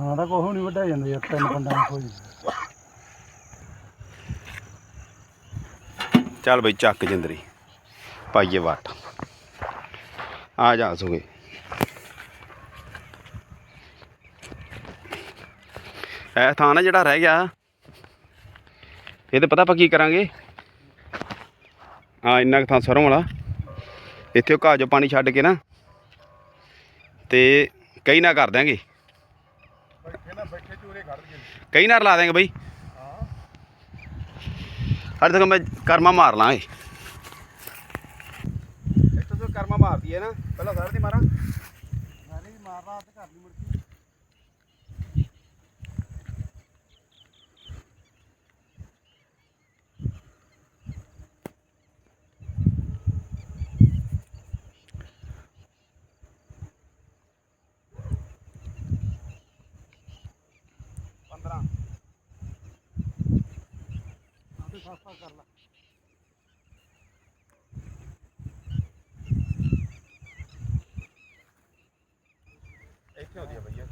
ਥਾਂ ਦਾ ਕੋਹ ਨਹੀਂ ਵੱਢਿਆ ਜਾਂਦਾ ਯਾਰ, ਤਿੰਨ ਪੰਡਾਂ ਨਾਲ ਕੋਈ। ਚੱਲ ਬਈ ਚੱਕ ਜਿੰਦਰੀ, ਪਾਈਏ ਵਾਟ। ਆ ਜਾ ਸੁਗੇ। ਇਹ ਥਾਂ ਨਾ ਜਿਹੜਾ ਰਹਿ ਗਿਆ, ਇਹ ਤੇ ਪਤਾ ਆਪਾਂ ਕੀ ਕਰਾਂਗੇ? ਆ ਇੰਨਾ ਕੁ ਥਾਂ ਸਰੋਂ ਵਾਲਾ, ਇੱਥੇ ਉਹ ਘਾਹ 'ਚੋਂ ਪਾਣੀ ਛੱਡ ਕੇ ਨਾ, ਤੇ ਕਈ ਨਾ ਕਰ ਦਿਆਂਗੇ। ਬੈਠੇ ਚੂਰੇ ਕਈ ਨਾਲ ਲਾ ਦਿਆਂਗੇ ਬਈ। ਹਾਂ। ਹਰ ਤੱਕ ਮੈਂ ਕਰਮਾ ਮਾਰ ਲਾਂਗੇ। ਇੱਥੋਂ ਤੋਂ ਕਰਮਾ ਮਾਰਦੀ ਹੈ ਨਾ ਪਹਿਲਾਂ ਸਾਰੇ ਦੀ ਮਾਰਾਂ। ਮੈਂ ਨਹੀਂ ਮਾਰਨਾ ਤੇ ਘਰ ਨਹੀਂ ਮੁੜਦੀ ਪੰਦਰਾਂ ਆਪੇ ਸਾਫਾ ਕਰ ਲਾ। ਇੱਥੇ ਹੁੰਦੀ ਹੈ ਭਈਆ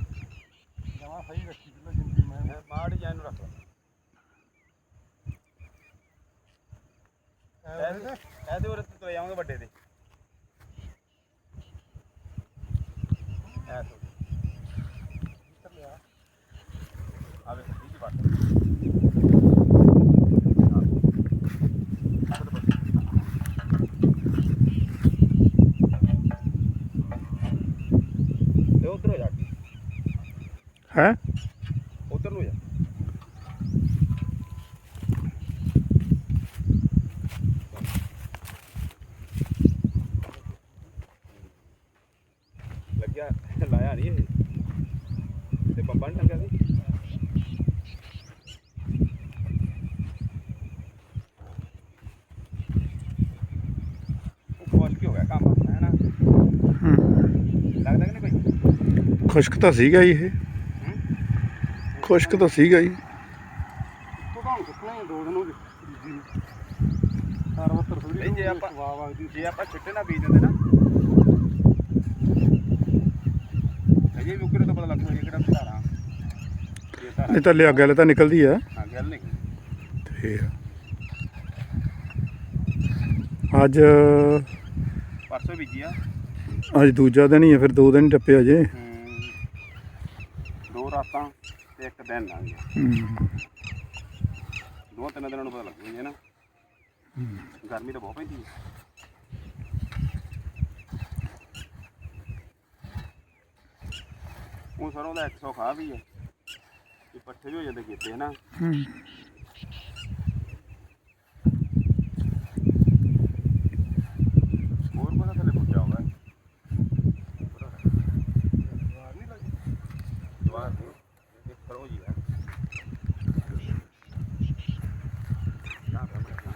ਜਮਾ ਸਹੀ ਰੱਖੀ ਪਹਿਲਾਂ ਜਿੰਦੀ ਮੈਂ। ਮਾੜ ਜਾਨ ਨੂੰ ਰੱਖ ਲਾ। ਇਹਦੇ ਉਰੇ ਤੋਂ ਜਾਵਾਂਗੇ ਵੱਡੇ ਦੇ ਐ ਤੋਂ ਤੇ ਲਿਆ। ਆਵੇ ਸੱਜੀ ਦੀ ਬਾਤ ਤੇ ਉਧਰ ਹੋ ਜਾ ਹੈ? ਉਧਰ ਨੂੰ ਜਾ। ਲੱਗਿਆ ਲਾਇਆ ਨਹੀਂ ਇਹ। ਤੇ ਬੰਬਾਂ ਸੀ? ਨਹੀਂ ਕੋਈ? ਖੁਸ਼ਕ ਤਾਂ ਸੀਗਾ ਇਹ। ਖੁਸ਼ਕ ਤਾਂ ਸੀਗਾ ਹੀ ਤੋਂ ਤਾਂ ਸੁੱਕਣਾ ਹੀ ਦੋ ਦਿਨ ਹੋ ਗਏ। ਜੀ ਨੂੰ ਸਾਰਾ ਵੱਤਰ ਥੋੜੀ ਨਹੀਂ, ਜੇ ਆਪਾਂ- ਵਾਹ ਵਾਹ ਦੀ ਜੇ ਆਪਾਂ ਛਿੱਟੇ ਨਾ ਬੀਜ ਦਿੰਦੇ ਨਾ। ਅਜੇ ਵੀ ਉਕਰੇ ਤੋਂ ਪਤਾ ਲੱਗੂ ਇਹ ਕਿਹੜਾ ਧਾਰਾਂ ਇਹ ਧਾਰਾਂ ਇਹ ਤਾਂ ਲਿਆ ਗੱਲ ਤਾਂ ਨਿਕਲਦੀ ਆ। ਹਾਂ ਗੱਲ ਨਹੀਂ। ਫੇਰ ਅੱਜ ਪਰਸੋਂ ਬੀਜੀ ਆ। ਅੱਜ ਦੂਜਾ ਦਿਨ ਹੀ ਆ ਫਿਰ ਦੋ ਦਿਨ ਹੀ ਟੱਪੇ ਅਜੇ। ਹਮ, ਦੋ ਰਾਤਾਂ। ਤੇ ਇੱਕ ਦਿਨ ਲੰਘ ਗਿਆ। ਦੋ ਤਿੰਨ ਦਿਨਾਂ ਨੂੰ ਪਤਾ ਲੱਗੂ ਜੇ ਨਾ। ਗਰਮੀ ਤਾਂ ਬਹੁਤ ਪੈਂਦੀ ਹੈ ਉਹ ਸਰੋਂ ਦਾ 100 ਖਾ ਵੀ ਹੈ ਇਹ ਪੱਠੇ ਵੀ ਹੋ ਜਾਂਦੇ ਕੀਤੇ ਹਨਾ ਹੂੰ। ਹੋਰ ਪਤਾ ਥੱਲੇ ਪੁੱਟਿਆ ਹੋਗਾ ਜਵਾਰ ਨਹੀਂ ਇਹ ਸਰੋਂ ਜੀ ਹੈ ਨਾ ਨਾ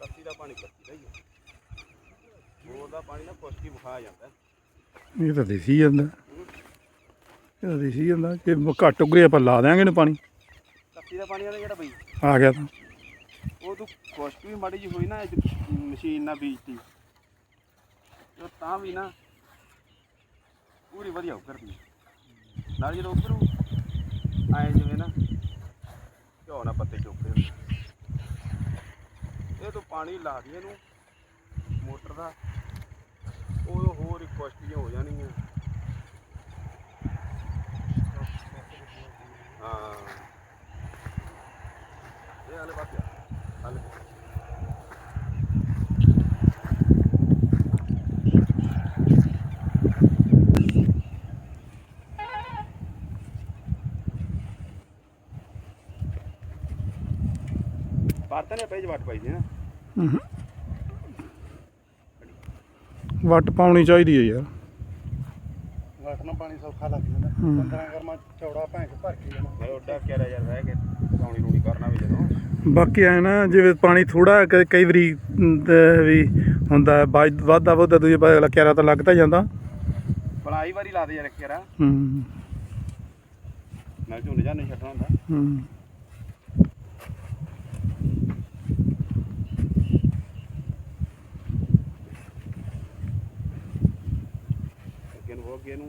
ਕੱਤੀ ਦਾ ਪਾਣੀ ਕੱਤੀ ਦਾ ਹੀ ਹੈ ਹੋਰ ਦਾ ਪਾਣੀ ਨਾ ਜਾਂਦਾ। ਇਹ ਤਾਂ ਦਿਸੀ ਜਾਂਦਾ। ਇਹ ਤਾਂ ਦਿਸੀ ਜਾਂਦਾ ਕਿ ਘੱਟ ਉਗਰੇ ਆਪਾਂ ਲਾ ਦਿਆਂਗੇ ਇਹਨੂੰ ਪਾਣੀ। ਕੱਤੀ ਦਾ ਪਾਣੀ ਵਾਲਾ ਜਿਹੜਾ ਬਈ। ਆ ਗਿਆ ਤਾਂ। ਉਹ ਤੂੰ ਖੁਸ਼ਕ ਵੀ ਮਾੜੀ ਜੀ ਹੋਈ ਨਾ ਇਹ ਮਸ਼ੀਨ ਨਾਲ ਬੀਜਤੀ। ਉਹ ਤਾਂ ਵੀ ਨਾ ਪੂਰੀ ਵਧੀਆ ਉਕਰਦੀ ਨਾਲ ਜਦੋਂ ਉਕਰੂ ਆਏ ਜਿਵੇਂ ਨਾ ਝੋ ਨਾ ਪੱਤੇ ਚੁੱਕਦੇ। ਇਹ ਤੂੰ ਪਾਣੀ ਲਾ ਦੀ ਇਹਨੂੰ ਮੋਟਰ ਦਾ। ਉਹ ਹੋਰ ਹੀ ਹੋ ਜਾਣਗੀਆਂ। ਹਾਂ। ਇਹ ਵਾਲੇ ਪਾਸੇ ਆ ਹਾਲੇ ਨੇ ਪੇਜ ਵਾਟ ਪਾਈ ਸੀ ਨਾ ਵੱਟ ਪਾਉਣੀ ਚਾਹੀਦੀ ਹੈ ਯਾਰ। ਵਟਣਾ ਪਾਣੀ ਸੌਖਾ ਲੱਗ ਜਾਂਦਾ। ਹੂੰ। 15 ਗਰਮਾ ਚੌੜਾ ਭੈਂਸ ਭਰ ਕੇ ਜਾਣਾ। ਮੈਂ ਉੱਡਾ ਕਿਆ ਯਾਰ ਰਹਿ ਕੇ ਪਾਉਣੀ ਰੂਣੀ ਕਰਨਾ ਵੀ ਜਦੋਂ। ਬਾਕੀ ਐ ਨਾ ਜਿਵੇਂ ਪਾਣੀ ਥੋੜਾ ਕਈ ਵਾਰੀ ਅਮ, ਤੇ ਵੀ ਹੁੰਦਾ ਹੈ, ਬਾਅਦ ਵਾਧਾ ਵਾਧਾ ਦੂਜੇ ਪਾਸੇ ਅਗਲਾ ਕਿਆਰਾ ਤਾਂ ਲੱਗ ਤਾਂ ਜਾਂਦਾ। ਬਲਾਈ ਵਾਰੀ ਲਾ ਦੇ ਯਾਰ ਯਾਰ ਹੂੰ। ਨਾਲ ਝੋਨੇ ਜਾਨੇ ਛੱਡਣਾ ਹੁੰਦਾ। ਹੂੰ। ਅੱਗੇ ਨੂੰ।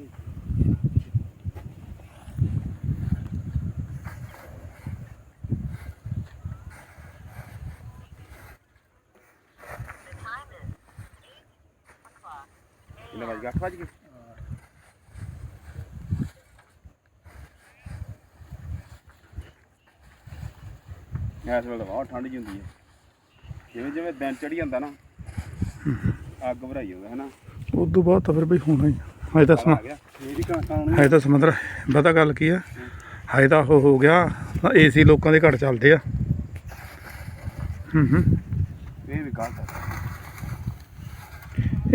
ਕਿੰਨੇ ਵਜ ਗਏ? 8 ਵਜ ਗਏ? ਇਸ ਵੇਲੇ ਤਾਂ ਬਹੁਤ ਠੰਡ ਜੀ ਹੁੰਦੀ ਹੈ। ਜਿਵੇਂ ਜਿਵੇਂ ਦਿਨ ਚੜੀ ਜਾਂਦਾ ਨਾ, ਅੱਗ ਭਰਾਈ ਹੋਵੇ ਹਨਾ ਉਸ ਤੋਂ ਬਾਅਦ ਤਾਂ ਫਿਰ ਬਈ ਹੋਣਾ ਹੀ ਹਜੇ ਤਾਂ ਸਮਾਂ ਹਜੇ ਤਾਂ ਸਮੁੰਦਰ ਪਤਾ ਗੱਲ ਕੀ ਆ? ਹਜੇ ਤਾਂ ਉਹ ਹੋ ਗਿਆ ਏਸੀ ਲੋਕਾਂ ਦੇ ਘੱਟ ਚੱਲਦੇ ਆ। ਹੂੰ ਹੂੰ। ਇਹ ਵੀ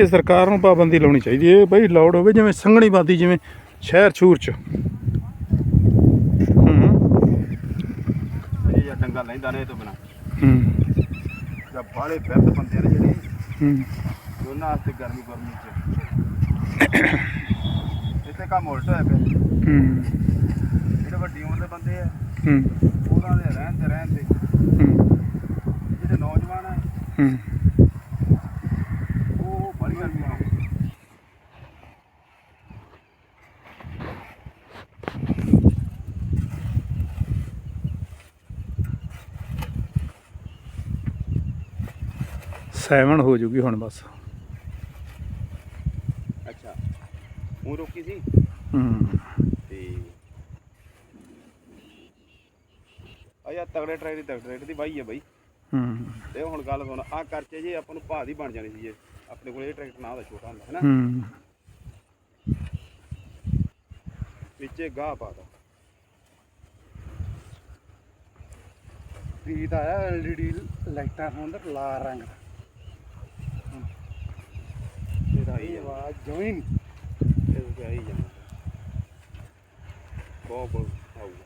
ਸਰਕਾਰ ਨੂੰ ਪਾਬੰਦੀ ਲਾਉਣੀ ਚਾਹੀਦੀ ਹੈ ਬਈ ਲਾਉਡ ਹੋਵੇ ਜਿਵੇਂ ਸੰਘਣੀ ਬਾਦੀ ਜਿਵੇਂ ਸ਼ਹਿਰ ਛੂਰ ਚ। ਹੂੰ ਇਹ ਜਾਂ ਡੰਗਾ ਲੈਂਦਾ ਨੇ ਇਹ ਤੋਂ ਬਿਨਾ ਹੂੰ। ਜਾਂ ਬਿਰਧ ਬੰਦੇ ਨੇ ਜਿਹੜੇ ਹੂੰ। ਉਹਨਾਂ ਵਾਸਤੇ ਗਰਮੀ ਗਰਮੀ ਚ। ਇੱਥੇ ਕੰਮ ਉਲਟ ਹੋਇਆ ਪਿਆ। ਹੂੰ। ਜਿਹੜੇ ਵੱਡੀ ਉਮਰ ਦੇ ਬੰਦੇ ਆ ਹੂੰ। ਉਹਨਾਂ ਦੇ ਰਹਿਣ ਤੇ ਰਹਿਣ ਤੇ ਹੂੰ। ਜਿਹੜੇ ਨੌਜਵਾਨ ਆ ਹੂੰ। ਉਹ ਬੜੀ ਗਰਮੀ ਆ। ਸੈਵਨ ਹੋ ਜੂਗੀ ਹੁਣ ਬਸ। ਉਹ ਰੋਕੀ ਸੀ। ਹੂੰ ਤੇ ਆ ਯਾ ਤਗੜੇ ਟਰੈਕਟਰ ਦੀ ਟਰੈਕਟਰ ਦੀ ਬਾਈ ਆ ਬਾਈ। ਹੂੰ ਤੇ ਹੁਣ ਗੱਲ ਸੁਣ ਆ ਕਰਚੇ ਜੇ ਆਪਾਂ ਨੂੰ ਭਾਅ ਦੀ ਬਣ ਜਾਣੀ ਸੀ ਜੇ। ਆਪਣੇ ਕੋਲ ਇਹ ਟਰੈਕਟਰ ਨਾ ਹੁੰਦਾ, ਛੋਟਾ ਹੁੰਦਾ, ਹੈ ਹੂੰ ਵਿੱਚੇ ਗਾਹ ਪਾਦਾ ਪ੍ਰੀਤ ਆਇਆ ਐਲਈਡੀ ਲਾਈਟਾਂ ਹੁੰਦਾ ਲਾਲ ਰੰਗ ਦਾ। ਇਹਦਾ ਇਹ ਆਵਾਜ਼ ਜੋਇਨ ਕਿਹਾ ਹੀ ਜਾਂਦਾ। ਬਹੁਤ ਬਹੁਤ ਆਊਗਾ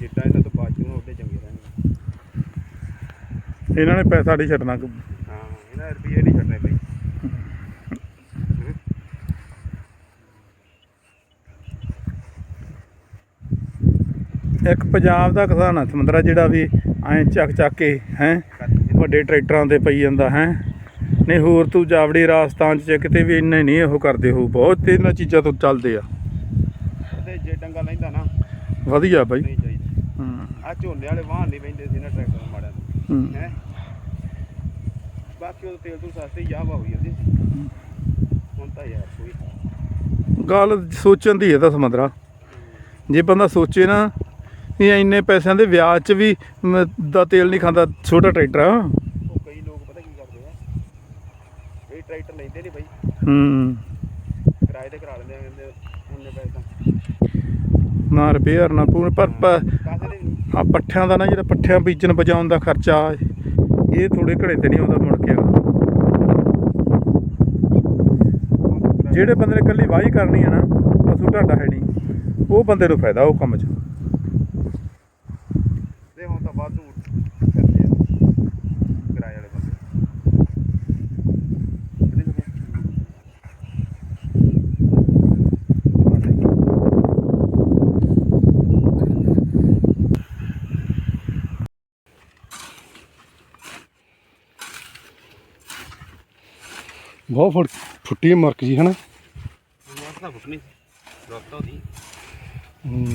ਜਿੱਦਾਂ ਇਹਨਾਂ ਤੋਂ ਬਾਜੂ ਨੂੰ ਉਹਦੇ ਚੰਗੇ ਰਹਿਣਗੇ। ਇਹਨਾਂ ਨੇ ਪੈਸਾ ਨਹੀਂ ਛੱਡਣਾ। ਹਾਂ ਇਹਨਾਂ ਰੁਪਏ ਨਹੀਂ ਛੱਡਣੇ ਬਈ। ਇੱਕ ਪੰਜਾਬ ਦਾ ਕਿਸਾਨ ਆ ਸਮੁੰਦਰਾ ਜਿਹੜਾ ਵੀ ਐਂ ਚੱਕ ਚੱਕ ਕੇ ਹੈ ਵੱਡੇ ਟਰੈਕਟਰਾਂ ਤੇ ਪਈ ਜਾਂਦਾ ਹੈ। ਨਹੀਂ ਹੋਰ ਤੂੰ ਜਾਵੜੀ ਰਾਜਸਥਾਨ ਚ ਕਿਤੇ ਵੀ ਇੰਨੇ ਨਹੀਂ ਉਹ ਕਰਦੇ ਹੋ ਬਹੁਤ ਇਹਨਾਂ ਚੀਜ਼ਾਂ ਤੋਂ ਚੱਲਦੇ ਆ। ਤੇ ਜੇ ਡੰਗਾ ਲੈਂਦਾ ਨਾ ਵਧੀਆ ਬਾਈ। ਨਹੀਂ ਚਾਹੀਦਾ। ਹੂੰ। ਆ ਝੋਨੇ ਵਾਲੇ ਵਾਹਨ ਨਹੀਂ ਬੈਂਦੇ ਸੀ ਨਾ ਟਰੈਕਟਰ ਮਾੜਿਆਂ ਨੂੰ ਹੂੰ। ਹੈ? ਬਾਕੀ ਉਹ ਤੇਲ ਤੋਂ ਸਸਤੇ ਯਾਹ ਹੋਈ ਜਾਂਦੇ। ਸੀ ਹੁਣ ਤਾਂ ਯਾਰ ਕੋਈ ਗੱਲ ਸੋਚਣ ਦੀ ਹੈ ਤਾਂ ਸਮੁੰਦਰਾ। ਜੇ ਬੰਦਾ ਸੋਚੇ ਨਾ ਵੀ ਇੰਨੇ ਪੈਸਿਆਂ ਦੇ ਵਿਆਜ 'ਚ ਵੀ ਮ, ਦਾ ਤੇਲ ਨਹੀਂ ਖਾਂਦਾ ਛੋਟਾ ਟਰੈਕਟਰ ਆ ਉਹ ਕਈ ਲੋਕ ਪਤਾ ਕੀ ਕਰਦੇ ਆ ਕਈ ਟਰੈਕਟਰ ਲੈਂਦੇ ਨਹੀਂ ਬਾਈ। ਹੂੰ। ਕਿਰਾਏ ਤੇ ਕਰਾ ਲੈਂਦੇ ਆ ਕਹਿੰਦੇ ਉਹਨੇ ਪੈਸੇ ਤਾਂ। ਨਾ ਰਿਪੇਅਰ ਨਾ ਪੂਰੇ ਪਰ ਪ- ਦੇ ਆ ਪੱਠਿਆਂ ਦਾ ਨਾ ਜਿਹੜਾ ਪੱਠਿਆਂ ਬੀਜਣ ਬਚਾਉਣ ਦਾ ਖਰਚਾ ਇਹ ਥੋੜੇ ਘੜੇ ਤੇ ਨਹੀਂ ਆਉਂਦਾ ਮੁੜ ਕੇ। ਜਿਹੜੇ ਬੰਦੇ ਨੇ ਇਕੱਲੀ ਵਾਹੀ ਕਰਨੀ ਹੈ ਨਾ ਪਸ਼ੂ ਢਾਡਾ ਹੈ ਨਹੀਂ। ਉਹ ਬੰਦੇ ਨੂੰ ਫਾਇਦਾ ਉਹ ਕੰਮ 'ਚ ਦੇ ਹੁਣ ਤਾਂ ਵਾਧੂ ਕਰਦੇ ਆ ਕਿਰਾਏ ਵਾਲੇ ਬੰਦੇ ਕਿਹਦੇ ਕੋਲ? ਬਹੁਤ ਫੁੱਟ ਫੁੱਟੀ ਮਰਕ ਜੀ ਹਨਾ ਤਾਂ ਫੁੱਟਣੀ ਰੋਤਾ ਉਹਦੀ। ਹੂੰ।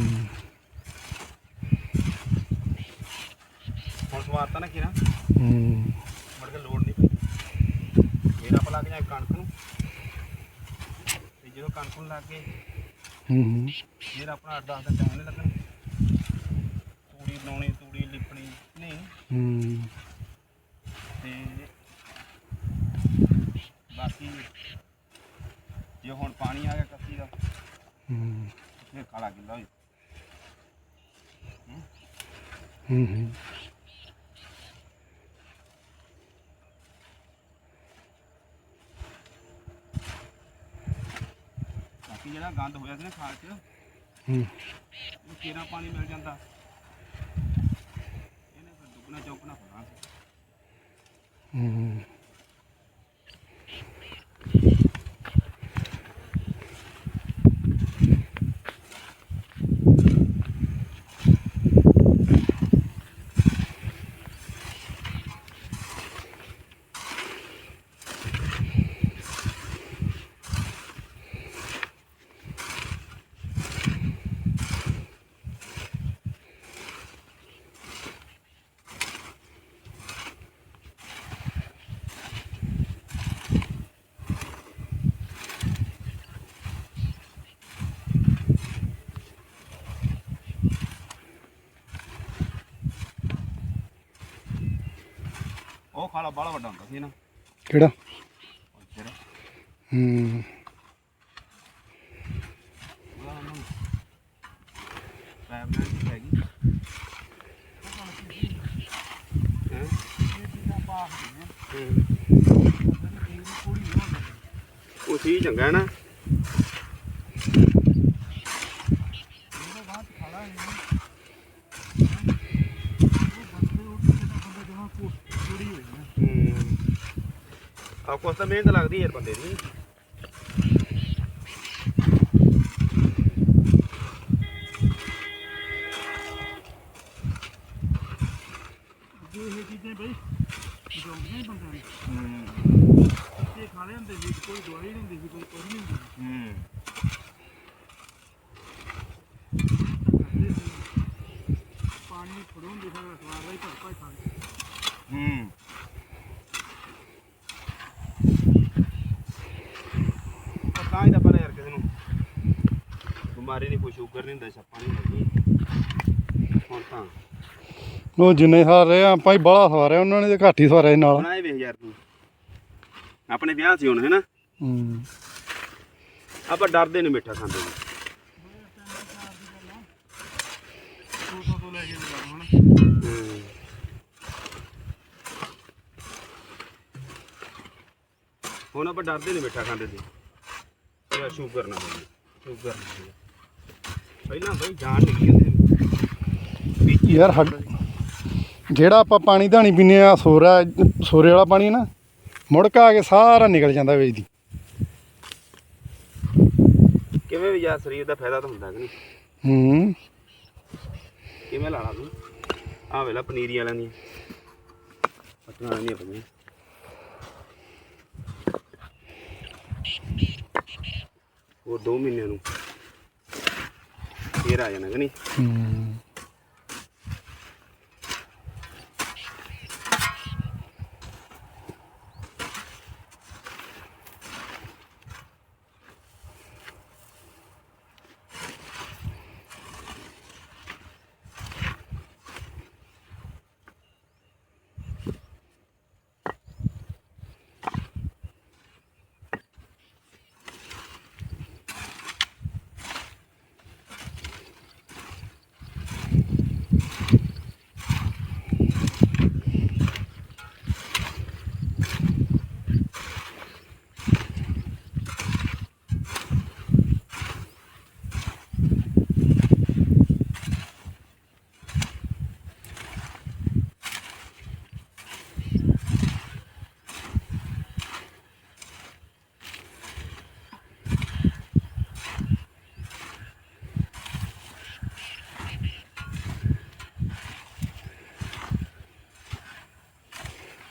ਹੁਣ ਸਵਾਰਤਾ ਨਾ ਕਿਰਾ ਹੂੰ। ਮੁੜ ਕੇ ਲੋੜ ਨਹੀਂ ਪਈ ਮੇਰਾ ਪਲਾ ਕੇ ਕਣਕ ਨੂੰ। ਤੇ ਜਦੋਂ ਕਣਕ ਨੂੰ ਲੱਗ ਗਏ ਹੂੰ ਫਿਰ ਆਪਣਾ 8-10 ਦਿਨ ਟਾਈਮ ਨਹੀਂ ਲੱਗਣਾ। ਤੂੜੀ ਲਾਉਣੀ ਤੂੜੀ ਲਿਪਣੀ ਨਹੀਂ। ਹੂੰ। ਤੇ ਬਾਕੀ ਜੇ ਹੁਣ ਪਾਣੀ ਆ ਗਿਆ ਕੱਸੀ ਦਾ ਹੂੰ। ਫਿਰ ਖਾਲਾ ਗਿੱਲਾ। ਹੂੰ। ਹੂੰ ਬਾਕੀ ਜਿਹੜਾ ਗੰਦ ਹੋਇਆ ਸੀ ਨਾ ਖਾਲ 'ਚ ਹੂੰ। ਉਹ ਕੇਰਾ ਪਾਣੀ ਮਿਲ ਜਾਂਦਾ। ਇਹਨੇ ਫਿਰ ਦੁੱਗਣਾ ਚੌਕਣਾ ਹੋਣਾ। ਸੀ ਹੂੰ। ਖਾਲਾ ਬਾਹਲਾ ਵੱਡਾ ਹੁੰਦਾ ਸੀ ਨਾ ਕਿਹੜਾ ਇੱਧਰ ਹੂੰ ਉਹਦਾ ਉਹਨੂੰ ਪੈਪ ਨਾਲ ਦੀ ਹੈਗੀ ਹੈਂ? ਉਹ ਸੀ ਚੰਗਾ ਹੈ ਨਾ ਹੂੰ। ਆ ਕੋਸ ਤਾਂ ਮਿਹਨਤ ਲੱਗਦੀ ਯਾਰ ਬੰਦੇ ਦੀ। ਇਹ ਚੀਜ਼ਾਂ ਬਈ ਜੋਗੀਆਂ ਹੀ। ਬੰਦਿਆਂ ਨੇ ਹੂੰ ਤੇ ਖਾ ਲੈਂਦੇ ਸੀ ਕੋਈ ਦਵਾਈ ਨਹੀਂ ਹੁੰਦੀ ਸੀ ਕੋਈ ਕੁਝ ਨਹੀਂ ਹੁੰਦੀ ਹੂੰ ਕਰਦੇ ਸੀ ਪਾਣੀ ਫੜੋਂਦੇ ਫਿਰ ਸਵਾਰ ਦਾ ਭਰ ਭਾਈ ਖਾ ਹੂੰ ਤਾਂ ਹੀ ਤਾਂ ਪਹਿਲਾਂ ਯਾਰ ਕਿਸੇ ਨੂੰ। ਬਿਮਾਰੀ ਨਹੀਂ ਕੋਈ ਸ਼ੂਗਰ ਨਹੀਂ ਹੁੰਦਾ ਛੱਪਾ ਨਹੀਂ ਲੱਗੀ ਹੁਣ ਤਾਂ। ਉਹ ਜਿੰਨੇ ਸਾਰੇ ਆ ਆਪਾਂ ਹੀ ਬਾਹਲਾ ਸਵਾਰਿਆ ਉਹਨਾਂ ਨੇ ਤੇ ਘੱਟ ਹੀ ਸਵਾਰਿਆ ਨਾਲ। ਹੁਣ ਆਏ ਵੇਖ ਯਾਰ ਤੂੰ। ਆਪਣੇ ਵਿਆਹ ਸੀ ਹੁਣ ਹੈਨਾ? ਹੂੰ। ਆਪਾਂ ਡਰਦੇ ਨਹੀਂ ਮਿੱਠਾ ਖਾਂਦੇ ਨੂੰ। ਦੋ ਸੌ ਤੋਂ ਲੈ ਕੇ ਲਗਾ ਹੁਣ ਹੂੰ ਹੁਣ ਆਪਾਂ ਡਰਦੇ ਨਹੀਂ ਮਿੱਠਾ ਖਾਂਦੇ ਸੀ ਇਹ ਸ਼ੂਗਰ ਨਾ ਹੋਵੇ। ਸ਼ੂਗਰ ਨਾ ਹੋਵੇ। ਪਹਿਲਾਂ ਬਈ ਜਾਨ ਨਿਕਲੀ ਹੁੰਦੀ ਸੀ ਯਾਰ ਹੱਡ ਜਿਹੜਾ ਆਪਾਂ ਪਾਣੀ ਧਾਣੀ ਪੀਨੇ ਆ ਸੋਰਾ ਸੋਰੇ ਵਾਲਾ ਪਾਣੀ ਨਾ ਮੁੜਕਾ ਆ ਕੇ ਸਾਰਾ ਨਿਕਲ ਜਾਂਦਾ ਵੇਚ ਦੀ। ਕਿਵੇਂ ਵੀ ਯਾਰ ਸਰੀਰ ਦਾ ਫਾਇਦਾ ਤਾਂ ਹੁੰਦਾ ਕਿ ਨਹੀਂ? ਹੂੰ। ਕਿਵੇਂ ਲਾਣਾ ਤੂੰ? ਆਹ ਵੇਲਾ ਪਨੀਰੀ ਵਾਲਿਆਂ ਦੀਆਂ। ਪਤਨਾ ਨਹੀਂ ਪਈਆਂ ਉਹ 2 ਮਹੀਨਿਆਂ ਨੂੰ ਫੇਰ ਆ ਜਾਣਾ ਕਿ ਨਹੀਂ? ਹੂੰ।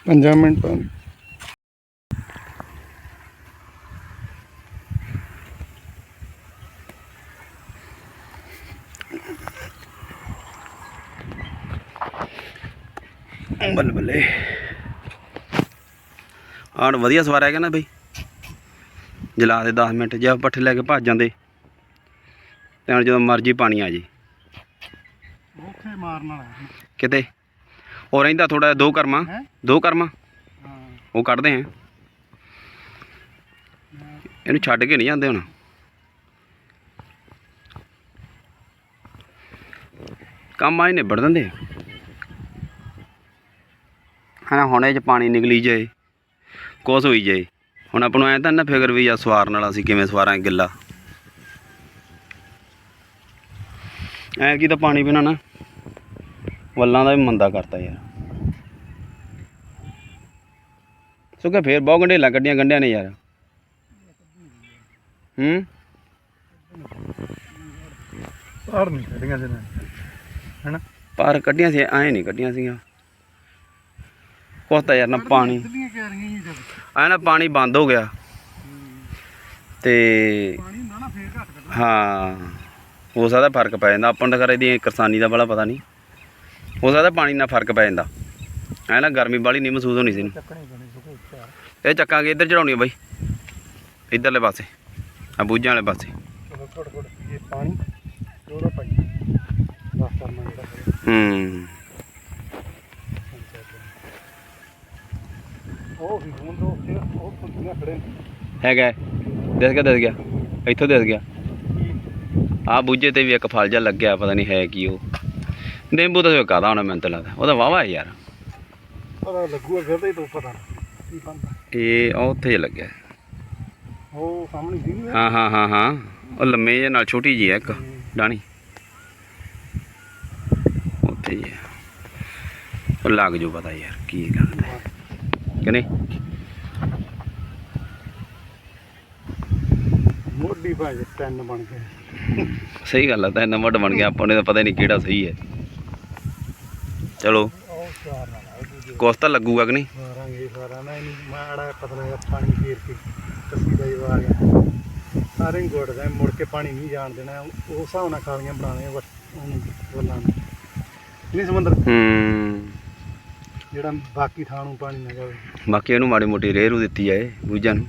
ਪੰਜਾਂ ਮਿੰਟ ਬੱਲੇ ਬੱਲੇ। ਆਣ ਵਧੀਆ ਸਵਾਰ ਹੈਗਾ ਨਾ ਬਈ। ਜਲਾ ਦੇ 10 ਮਿੰਟ ਜਾਂ ਪੱਠੇ ਲੈ ਕੇ ਭੱਜ ਜਾਂਦੇ ਤੇ ਹੁਣ ਜਦੋਂ ਮਰਜ਼ੀ ਪਾਣੀ ਆ ਜੇ। ਔਖੇ ਮਾਰਨ ਵਾਲਾ ਕਿਤੇ? ਉਹ ਰਹਿੰਦਾ ਥੋੜਾ ਦੋ ਕਰਮਾ ਹੈਂ? ਦੋ ਕਰਮਾ। ਹਾਂ। ਉਹ ਕੱਢਦੇ ਆ। ਇਹਨੂੰ ਛੱਡ ਕੇ ਨਹੀਂ ਜਾਂਦੇ ਹੁਣ। ਕੰਮ ਆਏ ਨਿਬੜ ਦਿੰਦੇ ਹਾਂ ਹੁਣ ਇਹ ਚ ਪਾਣੀ ਨਿਕਲੀ ਜਾਏ ਕੁਛ ਹੋਈ ਜਾਏ ਹੁਣ ਆਪਾਂ ਨੂੰ ਐਂ ਤਾਂ ਨਾ ਫਿਕਰ ਵੀ ਆ ਸਵਾਰਨ ਵਾਲਾ ਸੀ ਕਿਵੇਂ ਸਵਾਰਾਂ ਗਿੱਲਾ। ਐ ਕੀ ਤਾਂ ਪਾਣੀ ਬਿਨਾ ਨਾ। ਵੱਲਾਂ ਦਾ ਵੀ ਮੰਦਾ ਕਰਤਾ ਯਾਰ। ਸੁੱਕੇ ਫੇਰ ਬਹੁਤ ਗੰਢੇਲਾਂ ਕੱਢੀਆਂ ਗੰਢਿਆਂ ਨੇ ਯਾਰ। ਹੂੰ? ਬਾਹਰ ਨਹੀਂ ਕੱਢੀਆਂ ਜਨਾਂ ਹੈਨਾ? ਪਰ ਕੱਢੀਆਂ ਸੀ ਐਂ ਨਹੀਂ ਕੱਢੀਆਂ ਸੀਗੀਆਂ। ਕੁਛ ਤਾਂ ਯਾਰ ਨਾ ਪਾਣੀ। ਐ ਨਾ ਪਾਣੀ ਬੰਦ ਹੋ ਗਿਆ। ਤੇ ਨਾ ਹਾਂ ਹੋ ਸਕਦਾ ਫ਼ਰਕ ਪੈ ਜਾਂਦਾ। ਆਪਾਂ ਨੂੰ ਤਾਂ ਕਰ ਇਹਦੀ ਕਿਰਸਾਨੀ ਦਾ ਬੜਾ ਪਤਾ ਨਹੀਂ। ਹੋ ਸਕਦਾ ਪਾਣੀ ਨਾਲ ਫ਼ਰਕ ਪੈ ਜਾਂਦਾ। ਐ ਨਾ ਗਰਮੀ ਵਾਲੀ ਨਹੀਂ ਮਹਿਸੂਸ ਹੋਣੀ ਸੀ ਇਹਨੂੰ। ਇਹ ਚੱਕਾਂਗੇ ਇੱਧਰ ਚੜਾਉਣੀ ਆ ਬਾਈ। ਇੱਧਰਲੇ ਪਾਸੇ ਆ ਬੂਝਾਂ ਵਾਲੇ ਪਾਸੇ। ਚਲੋ ਥੋੜਾ ਥੋੜਾ ਇਹ ਪਾਣੀ। ਥੋੜਾ ਪਾਈ ਬਸ ਕਰਨਾ ਜਿਹੜਾ। ਹੈ। ਹੂੰ ਨਾ ਖੜੇ ਹੈਗਾ ਹੈ। ਦਿਸ ਗਿਆ ਦਿਸ ਗਿਆ। ਇੱਥੋਂ ਦਿਸ ਗਿਆ। ਆ ਬੂਝੇ ਤੇ ਵੀ ਇੱਕ ਫਲ ਜਿਹਾ ਲੱਗਿਆ ਪਤਾ ਨਹੀਂ ਹੈ ਕੀ ਉਹ। ਨਿੰਬੂ ਤਾਂ ਕਾਦਾ ਹੋਣਾ ਮੈਨੂੰ ਤਾਂ ਲੱਗਦਾ। ਉਹਦਾ ਵਾਵਾ ਯਾਰ। ਪਤਾ ਲੱਗੂਗਾ ਫਿਰ ਤੇ ਤੂੰ ਪਤਾ। ਕੀ ਬੰਦਾ ਇਹ ਉਹ ਉੱਥੇ ਜਿਹਾ ਲੱਗਿਆ। ਉਹ ਸਾਹਮਣੇ ਦੀ ਨਹੀਂ ਹਾਂ ਹਾਂ ਹਾਂ ਹਾਂ। ਉਹ ਲੰਮੇ ਜਿਹੇ ਨਾਲ ਛੋਟੀ ਜੀ ਹੈ ਇੱਕ ਡਾਣੀ ਉੱਥੇ ਹੀ ਹੈ। ਉਹ ਲੱਗ ਜੂ ਪਤਾ ਯਾਰ ਕੀ ਗੱਲ ਹੈ। ਕਿ ਨਹੀਂ? ਮੋਢੀ ਭਾਜ ਤਿੰਨ ਬਣ ਗਏ। ਸਹੀ ਗੱਲ ਹੈ ਤਾਂ ਨੰਬਰ ਬਣ ਗਿਆ ਆਪਾਂ ਨੂੰ ਤਾਂ ਪਤਾ ਹੀ ਨਹੀਂ ਕਿਹੜਾ ਸਹੀ ਹੈ। ਚਲੋ। ਕੁਛ ਤਾਂ ਲੱਗੂਗਾ ਕਿ ਨਹੀਂ? ਮਾਰਾਂਗੇ ਸਾਰਾ। ਨਾ ਇਹਨੂੰ ਮਾੜਾ ਪਤਲਾ ਜਿਹਾ ਪਾਣੀ ਫੇਰ ਕੇ ਕੱਸੀ ਦਾ ਜਵਾ ਗਿਆ ਸਾਰੇ ਹੀ ਗੁੜ ਦਾ ਮੁੜ ਕੇ ਪਾਣੀ ਨਹੀਂ ਜਾਣ ਦੇਣਾ। ਉਹ ਹਿਸਾਬ ਨਾਲ ਖਾਲੀਆਂ ਬਣਾਉਣੀਆਂ ਉਹਨੂੰ ਬੋਲਾਂ ਨਹੀਂ ਸਮੁੰਦਰ? ਹੂੰ। ਜਿਹੜਾ ਬਾਕੀ ਥਾਂ ਨੂੰ ਪਾਣੀ ਨਾ ਜਾਵੇ। ਬਾਕੀ ਇਹਨੂੰ ਮਾੜੀ ਮੋਟੀ ਰੇਹ ਰੂ ਦਿੱਤੀ ਜਾਏ ਬੂਝਾਂ ਨੂੰ।